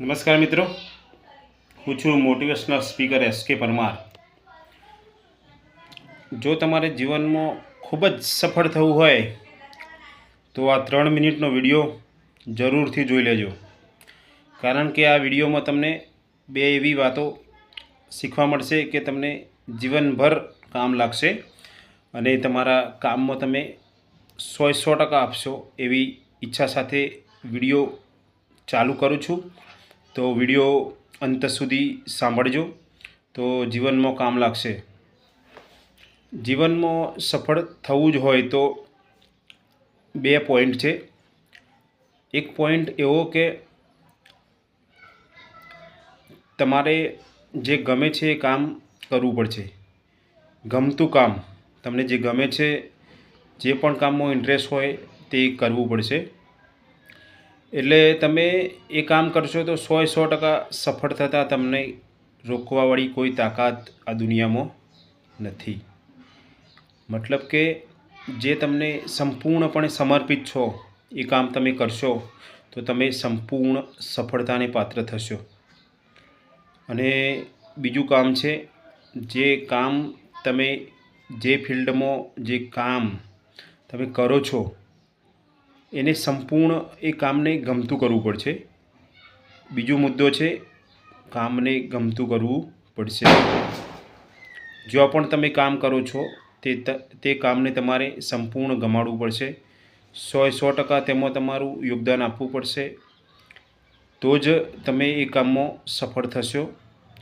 નમસ્કાર મિત્રો. હું છું મોટિવેશનલ સ્પીકર એસ કે પરમાર. જો તમારે જીવનમાં ખૂબ જ સફળ થવું હોય, તો આ ત્રણ મિનિટનો વીડિયો જરૂરથી જોઈ લેજો. કારણ કે આ વિડીયોમાં તમને બે એવી વાતો શીખવા મળશે કે તમને જીવનભર કામ લાગશે અને તમારા કામમાં તમે સો સો ટકા આપશો એવી ઈચ્છા સાથે વીડિયો ચાલુ કરું છું. તો વીડિયો અંત સુધી સાંભળજો. તો જીવનમાં કામ લાગશે. જીવનમાં સફળ થવું જ હોય તો બે પોઈન્ટ છે. એક પોઈન્ટ એવો કે તમારે જે ગમે છે એ કામ કરવું પડશે. ગમતું કામ, તમને જે ગમે છે, જે પણ કામમાં ઇન્ટરેસ્ટ હોય તે કરવું પડશે. એટલે તમે એ કામ કરશો તો સો સો ટકા સફળ થતાં તમને રોકવાવાળી કોઈ તાકાત આ દુનિયામાં નથી. મતલબ કે જે તમને સંપૂર્ણપણે સમર્પિત છો, એ કામ તમે કરશો તો તમે સંપૂર્ણ સફળતાને પાત્ર થશો. અને બીજું કામ છે, જે કામ તમે જે ફિલ્ડમાં જે કામ તમે કરો છો એને સંપૂર્ણ એ કામને ગમતું કરવું પડશે. બીજો મુદ્દો છે, કામને ગમતું કરવું પડશે. જો પણ તમે કામ કરો છો, તે તે કામને તમારે સંપૂર્ણ ગમાડવું પડશે. સો સો ટકા તેમાં તમારું યોગદાન આપવું પડશે. તો જ તમે એ કામમાં સફળ થશો.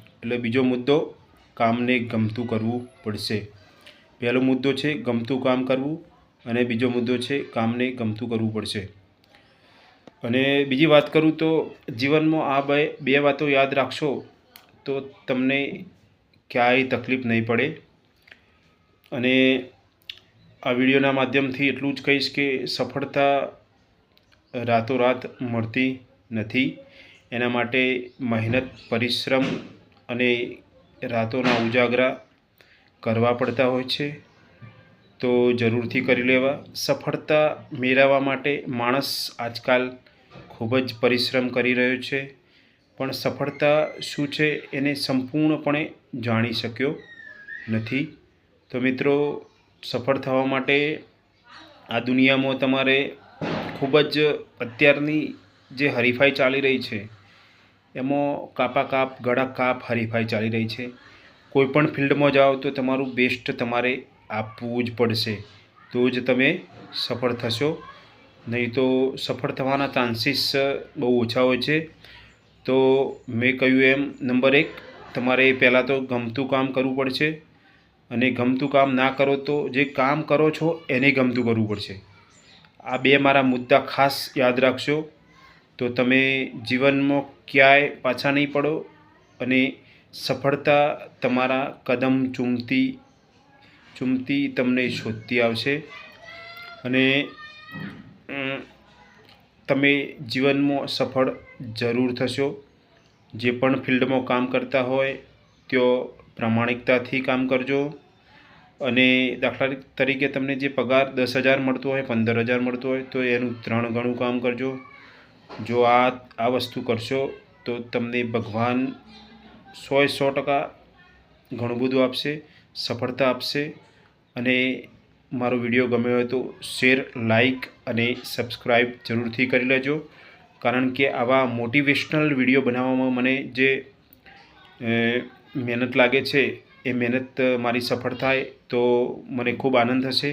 એટલે બીજો મુદ્દો, કામને ગમતું કરવું પડશે. પહેલો મુદ્દો છે, ગમતું કામ કરવું. અને બીજો મુદ્દો છે, કામને ગમતું કરવું પડશે. અને બીજી વાત કરું તો, જીવનમાં આ બે બે વાતો યાદ રાખશો, તો તમને ક્યાંય તકલીફ નહીં પડે. અને આ વિડીયોના માધ્યમથી એટલું જ કહીશ કે, સફળતા રાતોરાત મળતી નથી. એના માટે મહેનત, પરિશ્રમ અને રાતોના ઉજાગરા કરવા પડતા હોય છે. તો જરૂરથી કરી લેવા. સફળતા મેળવવા માટે માણસ આજકાલ ખૂબ જ પરિશ્રમ કરી રહ્યો છે. પણ સફળતા શું છે એને સંપૂર્ણપણે જાણી શક્યો નથી. તો મિત્રો, સફળ થવા માટે આ દુનિયામાં તમારે ખૂબ જ અત્યારની જે હરીફાઈ ચાલી રહી છે, એમાં કાપા કાપ, ગળા કાપ હરીફાઈ ચાલી રહી છે. કોઈપણ ફિલ્ડમાં જાઓ તો તમારું બેસ્ટ તમારે આપવું જ પડશે. તો જ તમે સફળ થશો. નહીં તો સફળ થવાના ચાન્સીસ બહુ ઓછા હોય છે. તો મેં કહ્યું એમ નંબર એક, તમારે પહેલાં તો ગમતું કામ કરવું પડશે. અને ગમતું કામ ના કરો તો જે કામ કરો છો એને ગમતું કરવું પડશે. આ બે મારા મુદ્દા ખાસ યાદ રાખશો. તો તમે જીવનમાં ક્યાંય પાછા નહીં પડો અને સફળતા તમારા કદમ ચૂમતી ચૂમતી તમને શોધતી આવશે. અને તમે જીવનમાં સફળ જરૂર થશો. જે પણ ફિલ્ડમાં કામ કરતા હોય તેઓ પ્રામાણિકતાથી કામ કરજો. અને દાખલા તરીકે તમને જે પગાર દસ હજાર મળતો હોય, પંદર હજાર મળતો હોય, તો એનું ત્રણ ગણું કામ કરજો. જો આ આ વસ્તુ કરશો, તો તમને ભગવાન સોએ સો ટકા ઘણું બધું આપશે, સફળતા આપશે. અને મારો વીડિયો ગમ્યો હોય તો શેર લાઇક અને સબસ્ક્રાઈબ જરૂરથી કરી લેજો. કારણ કે આવા મોટિવેશનલ વીડિયો બનાવવામાં મને જે મહેનત લાગે છે, એ મહેનત મારી સફળ થાય તો મને ખૂબ આનંદ થશે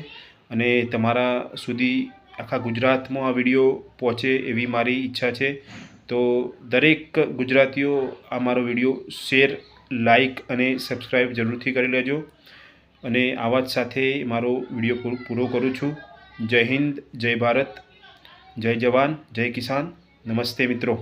અને તમારા સુધી આખા ગુજરાતમાં આ વીડિયો પહોંચે એવી મારી ઈચ્છા છે. તો દરેક ગુજરાતીઓ આ મારો વીડિયો શેર, લાઈક અને સબસ્ક્રાઈબ જરૂરથી કરી લેજો. અને આવા જ સાથે મારો વીડિયો પૂરો કરું છું. જય હિન્દ, જય ભારત, જય જવાન, જય કિસાન. નમસ્તે મિત્રો.